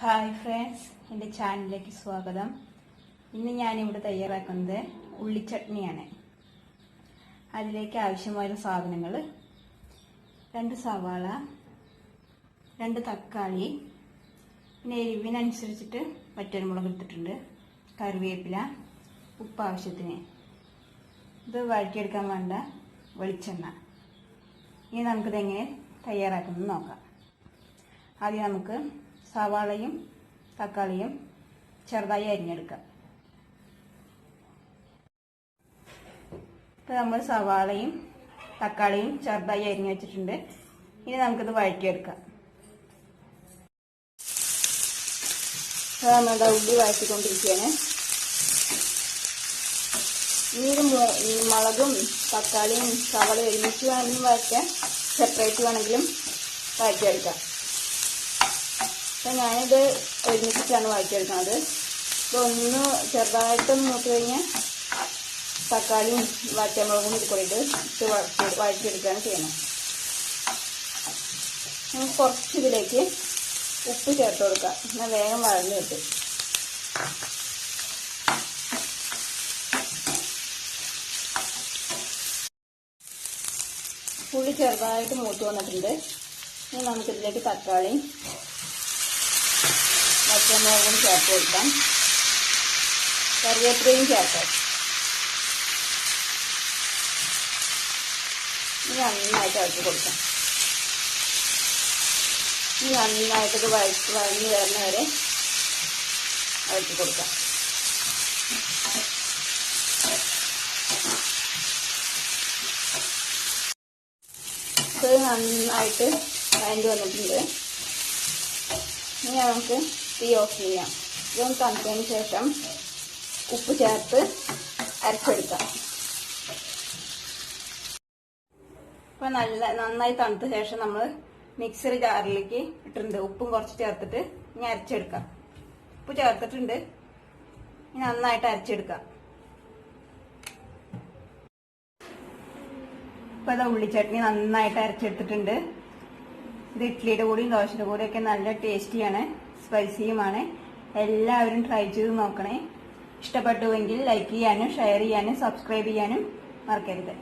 Hi friends എന്റെ ചാനലിലേക്ക് സ്വാഗതം. ഇന്ന് ഞാനിവിടെ തയ്യാറാക്കുന്നത് ഉള്ളിച്ചട്നിയാണ്. അതിലേക്ക് ആവശ്യമായ സാധനങ്ങൾ രണ്ട് സവാള രണ്ട് തക്കാളി പിന്നെ എരിവിനനുസരിച്ചിട്ട് വറ്റൽമുളക് എടുത്തിട്ടുണ്ട് കറിവേപ്പില ഉപ്പ് ആവശ്യത്തിന്. ഇത് വഴറ്റിയെടുക്കാൻ വേണ്ട വെളിച്ചെണ്ണ. ഇനി നമുക്കിതെങ്ങനെ തയ്യാറാക്കുന്നത് നോക്കാം. ആദ്യം നമുക്ക് സവാളയും തക്കാളിയും ചെറുതായി അരിഞ്ഞെടുക്കാം. ഇപ്പം നമ്മൾ സവാളയും തക്കാളിയും ചെറുതായി അരിഞ്ഞു വെച്ചിട്ടുണ്ട്. ഇനി നമുക്കിത് വഴറ്റിയെടുക്കാം. ഇപ്പം നമ്മളുടെ ഉള്ളി വഴറ്റിക്കൊണ്ടിരിക്കുകയാണ്. ഇനി ഇത് മുളകും തക്കാളിയും സവാളയും ഒരുമിച്ച് വേണമെങ്കിലും വഴറ്റാം. സെപ്പറേറ്റ് വേണമെങ്കിലും വഴറ്റിയെടുക്കാം. അപ്പം ഞാനിത് ഒരുമിച്ചിട്ടാണ് വായിച്ചെടുക്കുന്നത്. ഒന്ന് ചെറുതായിട്ടൊന്ന് നോക്കി കഴിഞ്ഞാൽ തക്കാളിയും വാറ്റമുളകും ഇത് കൂടിയിട്ട് ഇത് വഴറ്റി വഴറ്റിയെടുക്കുകയാണ് ചെയ്യണം നമുക്ക് കുറച്ച് ഇതിലേക്ക് ഉപ്പ് ചേർത്ത് കൊടുക്കാം. എന്നാൽ വേഗം വഴന്ന് കിട്ടും. പുളി ചെറുതായിട്ട് മൂത്ത് വന്നിട്ടുണ്ട്. ഇനി നമുക്കിതിലേക്ക് തക്കാളിയും പച്ചമുളകും ചേർത്ത് കൊടുക്കാം. കറിവേപ്പിലയും ചേർക്കാം ഇനി നന്നായിട്ട് ഇളക്കി കൊടുക്കാം. ഇനി നന്നായിട്ടത് വഴച്ച് വഴഞ്ഞ് വരുന്ന വരെ കൊടുക്കാം. ഇത് നന്നായിട്ട് വഴണ്ടി വന്നിട്ടുണ്ട്. ഇനി നമുക്ക് തീ ഓഫ് ചെയ്യാം ഇതൊന്ന് തണുത്തതിന് ശേഷം ഉപ്പ് ചേർത്ത് അരച്ചെടുക്കാം. ഇപ്പം നല്ല നന്നായി തണുത്ത ശേഷം നമ്മൾ മിക്സറി ജാറിലേക്ക് ഇട്ടിട്ടുണ്ട്. ഉപ്പും കുറച്ച് ചേർത്തിട്ട് ഇനി അരച്ചെടുക്കാം. ഉപ്പ് ചേർത്തിട്ടുണ്ട്. ഇനി നന്നായിട്ട് അരച്ചെടുക്കാം. ഇപ്പം അത് ഉള്ളിച്ചട്നി നന്നായിട്ട് അരച്ചെടുത്തിട്ടുണ്ട്. ഇത് ഇഡ്ഡലിയുടെ കൂടെയും ദോശയുടെ കൂടിയൊക്കെ നല്ല ടേസ്റ്റിയാണ് സ്പൈസിയുമാണ്. എല്ലാവരും ട്രൈ ചെയ്ത് നോക്കണേ. ഇഷ്ടപ്പെട്ടുവെങ്കിൽ ലൈക്ക് ചെയ്യാനും ഷെയർ ചെയ്യാനും സബ്സ്ക്രൈബ് ചെയ്യാനും മറക്കരുത്.